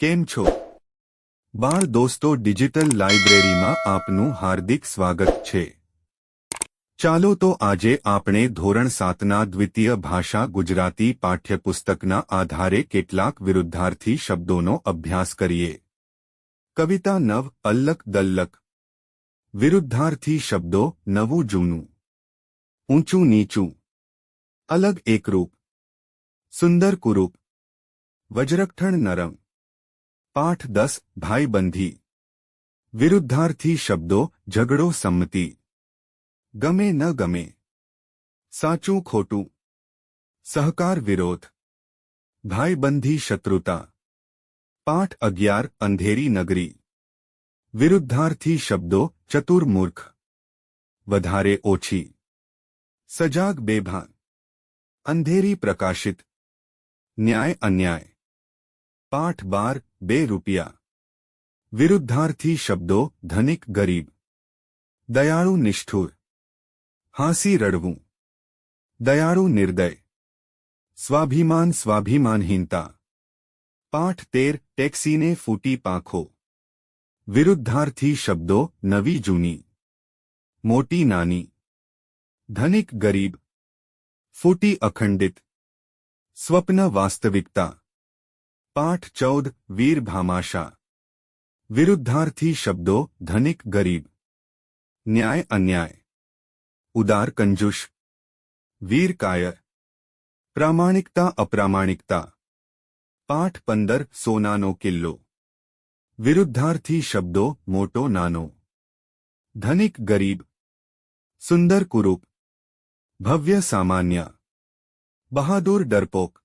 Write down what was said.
કેમ છો બાળ દોસ્તો ડિજિટલ લાઇબ્રેરીમાં આપનું હાર્દિક સ્વાગત છે ચાલો તો આજે આપણે ધોરણ સાતના દ્વિતીય ભાષા ગુજરાતી પાઠ્યપુસ્તકના આધારે કેટલાક વિરુદ્ધાર્થી શબ્દોનો અભ્યાસ કરીએ કવિતા નવ અલ્લક દલ્લક વિરુદ્ધાર્થી શબ્દો નવું જૂનું ઊંચું નીચું અલગ એકરૂપ સુંદર કુરૂપ વજ્રકઠણ નરમ પાઠ દસ ભાઈબંધી વિરુદ્ધાર્થી શબ્દો ઝઘડો સંમતિ ગમે ન ગમે સાચું ખોટું સહકાર વિરોધ ભાઈબંધી શત્રુતા પાઠ અગિયાર અંધેરી નગરી વિરુદ્ધાર્થી શબ્દો ચતુર્મૂર્ખ વધારે ઓછી સજાગ બેભાન અંધેરી પ્રકાશિત ન્યાય અન્યાય પાઠ બાર બે રૂપિયા વિરુદ્ધાર્થી શબ્દો ધનિક ગરીબ દયાળુ નિષ્ઠુર હાંસી રડવું દયાળુ નિર્દય સ્વાભિમાન સ્વાભિમાનહીનતા પાઠ તેર ટેક્સીને ફૂટી પાંખો વિરુદ્ધાર્થી શબ્દો નવી જૂની મોટી નાની ધનિક ગરીબ ફૂટી અખંડિત સ્વપ્ન વાસ્તવિકતા પાઠ ચૌદ વીર ભામાશા વિરુદ્ધાર્થી શબ્દો ધનિક ગરીબ ન્યાય અન્યાય ઉદાર કંજુષ વીર કાયર પ્રામાણિકતા અપ્રામાણિકતા પાઠ પંદર સોનાનો કિલ્લો વિરુદ્ધાર્થી શબ્દો મોટો નાનો ધનિક ગરીબ સુંદર કુરૂપ ભવ્ય સામાન્ય બહાદુર ડરપોક